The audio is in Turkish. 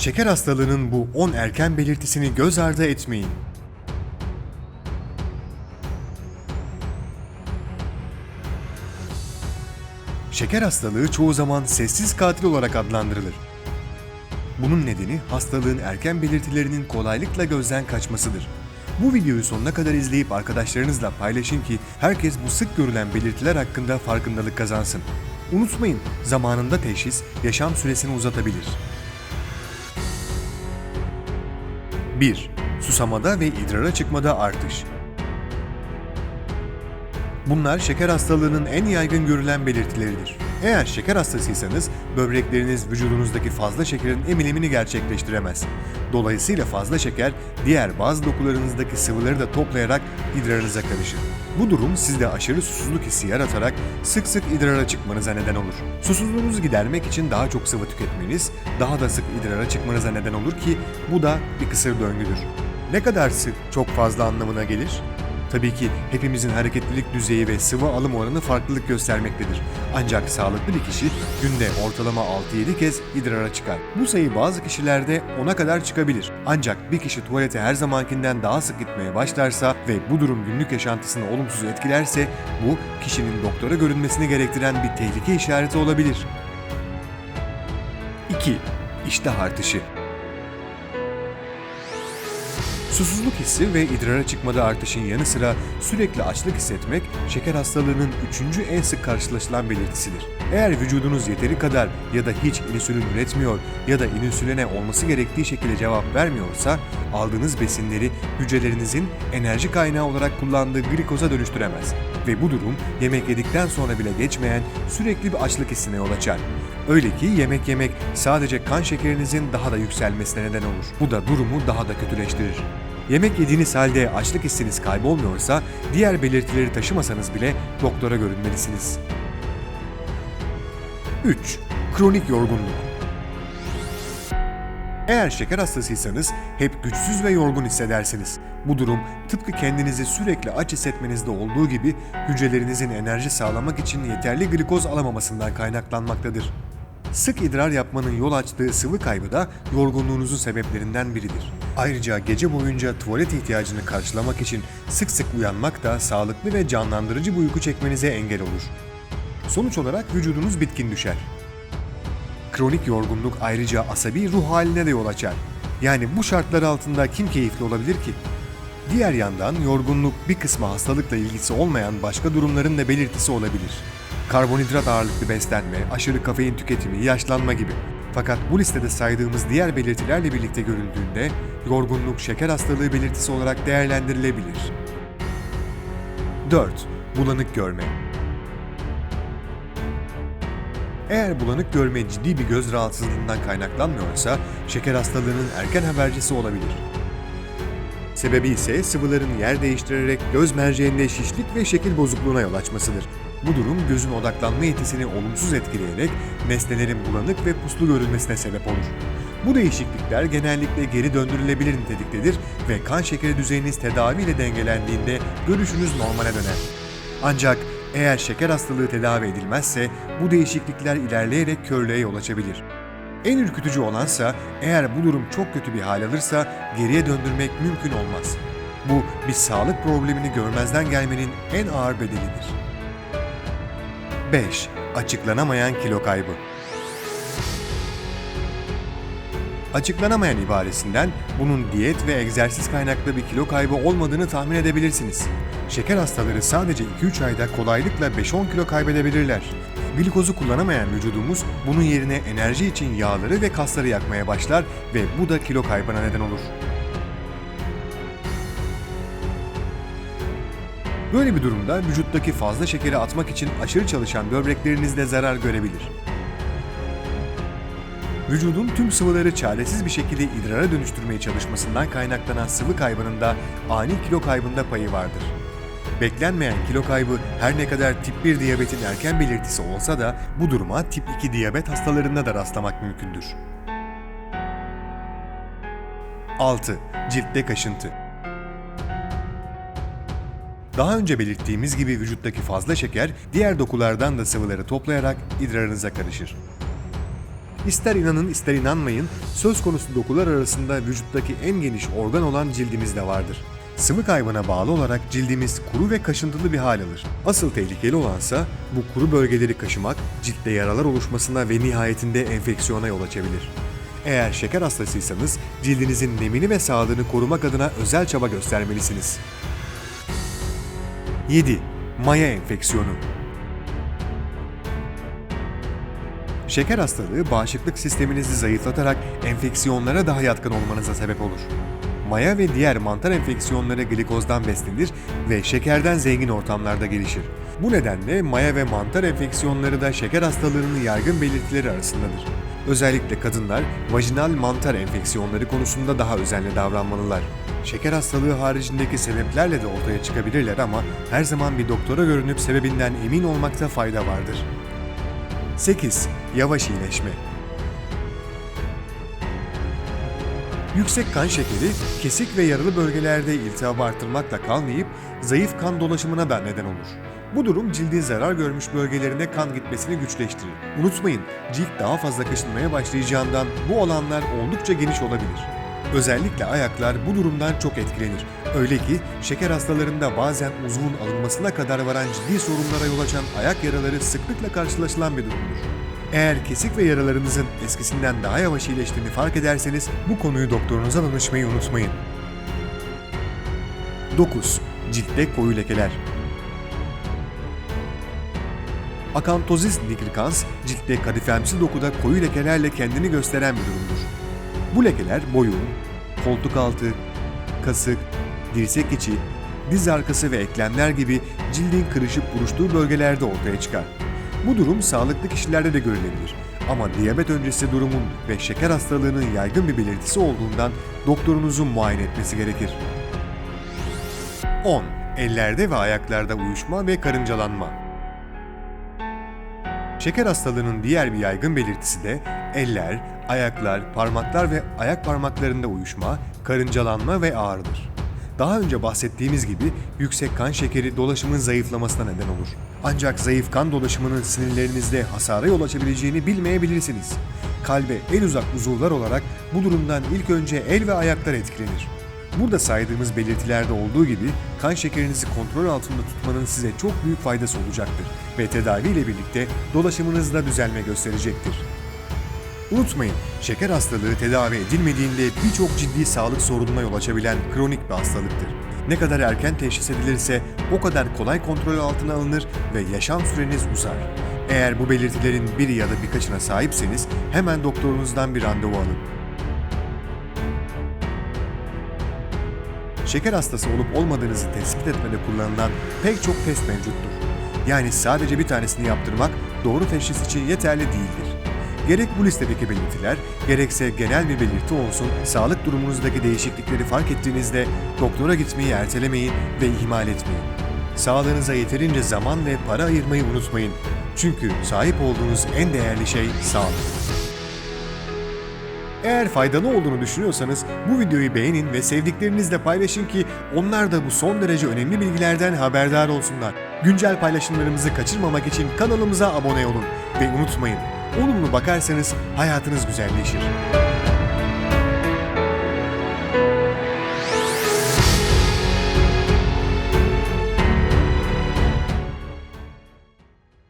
Şeker hastalığının bu 10 erken belirtisini göz ardı etmeyin. Şeker hastalığı çoğu zaman sessiz katil olarak adlandırılır. Bunun nedeni hastalığın erken belirtilerinin kolaylıkla gözden kaçmasıdır. Bu videoyu sonuna kadar izleyip arkadaşlarınızla paylaşın ki herkes bu sık görülen belirtiler hakkında farkındalık kazansın. Unutmayın, zamanında teşhis yaşam süresini uzatabilir. 1. Susamada ve idrara çıkmada artış. Bunlar şeker hastalığının en yaygın görülen belirtileridir. Eğer şeker hastasıysanız böbrekleriniz vücudunuzdaki fazla şekerin emilimini gerçekleştiremez. Dolayısıyla fazla şeker diğer bazı dokularınızdaki sıvıları da toplayarak idrarınıza karışır. Bu durum sizde aşırı susuzluk hissi yaratarak sık sık idrara çıkmanıza neden olur. Susuzluğunuzu gidermek için daha çok sıvı tüketmeniz daha da sık idrara çıkmanıza neden olur ki bu da bir kısır döngüdür. Ne kadar sık çok fazla anlamına gelir? Tabii ki hepimizin hareketlilik düzeyi ve sıvı alım oranı farklılık göstermektedir. Ancak sağlıklı bir kişi günde ortalama 6-7 kez idrara çıkar. Bu sayı bazı kişilerde 10'a kadar çıkabilir. Ancak bir kişi tuvalete her zamankinden daha sık gitmeye başlarsa ve bu durum günlük yaşantısını olumsuz etkilerse bu kişinin doktora görünmesini gerektiren bir tehlike işareti olabilir. 2. İştah artışı Susuzluk hissi ve idrara çıkmada artışın yanı sıra sürekli açlık hissetmek şeker hastalığının üçüncü en sık karşılaşılan belirtisidir. Eğer vücudunuz yeteri kadar ya da hiç insülin üretmiyor ya da insüline olması gerektiği şekilde cevap vermiyorsa aldığınız besinleri hücrelerinizin enerji kaynağı olarak kullandığı glikoza dönüştüremez. Ve bu durum yemek yedikten sonra bile geçmeyen sürekli bir açlık hissine yol açar. Öyle ki yemek yemek sadece kan şekerinizin daha da yükselmesine neden olur. Bu da durumu daha da kötüleştirir. Yemek yediğiniz halde açlık hissiniz kaybolmuyorsa diğer belirtileri taşımasanız bile doktora görünmelisiniz. 3. Kronik yorgunluk eğer şeker hastasıysanız hep güçsüz ve yorgun hissedersiniz. Bu durum tıpkı kendinizi sürekli aç hissetmenizde olduğu gibi hücrelerinizin enerji sağlamak için yeterli glikoz alamamasından kaynaklanmaktadır. Sık idrar yapmanın yol açtığı sıvı kaybı da yorgunluğunuzun sebeplerinden biridir. Ayrıca gece boyunca tuvalet ihtiyacını karşılamak için sık sık uyanmak da sağlıklı ve canlandırıcı bir uyku çekmenize engel olur. Sonuç olarak vücudunuz bitkin düşer. Kronik yorgunluk ayrıca asabi ruh haline de yol açar. Yani bu şartlar altında kim keyifli olabilir ki? Diğer yandan yorgunluk bir kısmı hastalıkla ilgisi olmayan başka durumların da belirtisi olabilir. Karbonhidrat ağırlıklı beslenme, aşırı kafein tüketimi, yaşlanma gibi. Fakat bu listede saydığımız diğer belirtilerle birlikte görüldüğünde yorgunluk şeker hastalığı belirtisi olarak değerlendirilebilir. 4. Bulanık görme. Eğer bulanık görme ciddi bir göz rahatsızlığından kaynaklanmıyorsa şeker hastalığının erken habercisi olabilir. Sebebi ise sıvıların yer değiştirerek göz merceğinde şişlik ve şekil bozukluğuna yol açmasıdır. Bu durum gözün odaklanma yetisini olumsuz etkileyerek nesnelerin bulanık ve puslu görülmesine sebep olur. Bu değişiklikler genellikle geri döndürülebilir niteliktedir ve kan şekeri düzeyiniz tedaviyle dengelendiğinde görüşünüz normale döner. Ancak eğer şeker hastalığı tedavi edilmezse bu değişiklikler ilerleyerek körlüğe yol açabilir. En ürkütücü olansa eğer bu durum çok kötü bir hal alırsa geriye döndürmek mümkün olmaz. Bu bir sağlık problemini görmezden gelmenin en ağır bedelidir. 5. Açıklanamayan kilo kaybı Açıklanamayan ibaresinden bunun diyet ve egzersiz kaynaklı bir kilo kaybı olmadığını tahmin edebilirsiniz. Şeker hastaları sadece 2-3 ayda kolaylıkla 5-10 kilo kaybedebilirler. Glikozu kullanamayan vücudumuz bunun yerine enerji için yağları ve kasları yakmaya başlar ve bu da kilo kaybına neden olur. Böyle bir durumda vücuttaki fazla şekeri atmak için aşırı çalışan böbrekleriniz de zarar görebilir. Vücudun tüm sıvıları çaresiz bir şekilde idrara dönüştürmeye çalışmasından kaynaklanan sıvı kaybının da ani kilo kaybında payı vardır. Beklenmeyen kilo kaybı her ne kadar tip 1 diyabetin erken belirtisi olsa da bu duruma tip 2 diyabet hastalarında da rastlamak mümkündür. 6. Ciltte kaşıntı daha önce belirttiğimiz gibi vücuttaki fazla şeker diğer dokulardan da sıvıları toplayarak idrarınıza karışır. İster inanın ister inanmayın, söz konusu dokular arasında vücuttaki en geniş organ olan cildimiz de vardır. Sıvı kaybına bağlı olarak cildimiz kuru ve kaşıntılı bir hal alır. Asıl tehlikeli olansa bu kuru bölgeleri kaşımak, ciltte yaralar oluşmasına ve nihayetinde enfeksiyona yol açabilir. Eğer şeker hastasıysanız cildinizin nemini ve sağlığını korumak adına özel çaba göstermelisiniz. 7. Maya enfeksiyonu Şeker hastalığı bağışıklık sisteminizi zayıflatarak enfeksiyonlara daha yatkın olmanıza sebep olur. Maya ve diğer mantar enfeksiyonları glikozdan beslenir ve şekerden zengin ortamlarda gelişir. Bu nedenle maya ve mantar enfeksiyonları da şeker hastalığının yaygın belirtileri arasındadır. Özellikle kadınlar vajinal mantar enfeksiyonları konusunda daha özenli davranmalılar. Şeker hastalığı haricindeki sebeplerle de ortaya çıkabilirler ama her zaman bir doktora görünüp sebebinden emin olmakta fayda vardır. 8. Yavaş iyileşme Yüksek kan şekeri, kesik ve yaralı bölgelerde iltihabı artırmakla kalmayıp zayıf kan dolaşımına da neden olur. Bu durum cildin zarar görmüş bölgelerine kan gitmesini güçleştirir. Unutmayın, cilt daha fazla kaşınmaya başlayacağından bu alanlar oldukça geniş olabilir. Özellikle ayaklar bu durumdan çok etkilenir. Öyle ki şeker hastalarında bazen uzvun alınmasına kadar varan ciddi sorunlara yol açan ayak yaraları sıklıkla karşılaşılan bir durumdur. Eğer kesik ve yaralarınızın eskisinden daha yavaş iyileştiğini fark ederseniz bu konuyu doktorunuza danışmayı unutmayın. 9. Ciltte koyu lekeler Akantozis nigricans, ciltte kadifemsi dokuda koyu lekelerle kendini gösteren bir durumdur. Bu lekeler boyun, koltuk altı, kasık, dirsek içi, diz arkası ve eklemler gibi cildin kırışıp buruştuğu bölgelerde ortaya çıkar. Bu durum sağlıklı kişilerde de görülebilir. Ama diyabet öncesi durumun ve şeker hastalığının yaygın bir belirtisi olduğundan doktorunuzun muayene etmesi gerekir. 10. Ellerde ve ayaklarda uyuşma ve karıncalanma. Şeker hastalığının diğer bir yaygın belirtisi de eller, ayaklar, parmaklar ve ayak parmaklarında uyuşma, karıncalanma ve ağrıdır. Daha önce bahsettiğimiz gibi yüksek kan şekeri dolaşımın zayıflamasına neden olur. Ancak zayıf kan dolaşımının sinirlerinizde hasara yol açabileceğini bilmeyebilirsiniz. Kalbe en uzak uzuvlar olarak bu durumdan ilk önce el ve ayaklar etkilenir. Burada saydığımız belirtilerde olduğu gibi kan şekerinizi kontrol altında tutmanın size çok büyük faydası olacaktır ve tedavi ile birlikte dolaşımınızda düzelme gösterecektir. Unutmayın, şeker hastalığı tedavi edilmediğinde birçok ciddi sağlık sorununa yol açabilen kronik bir hastalıktır. Ne kadar erken teşhis edilirse o kadar kolay kontrol altına alınır ve yaşam süreniz uzar. Eğer bu belirtilerin biri ya da birkaçına sahipseniz hemen doktorunuzdan bir randevu alın. Şeker hastası olup olmadığınızı tespit etmede kullanılan pek çok test mevcuttur. Yani sadece bir tanesini yaptırmak doğru teşhis için yeterli değildir. Gerek bu listedeki belirtiler, gerekse genel bir belirti olsun, sağlık durumunuzdaki değişiklikleri fark ettiğinizde doktora gitmeyi ertelemeyin ve ihmal etmeyin. Sağlığınıza yeterince zaman ve para ayırmayı unutmayın. Çünkü sahip olduğunuz en değerli şey sağlık. Eğer faydalı olduğunu düşünüyorsanız bu videoyu beğenin ve sevdiklerinizle paylaşın ki onlar da bu son derece önemli bilgilerden haberdar olsunlar. Güncel paylaşımlarımızı kaçırmamak için kanalımıza abone olun ve unutmayın, olumlu bakarsanız hayatınız güzelleşir.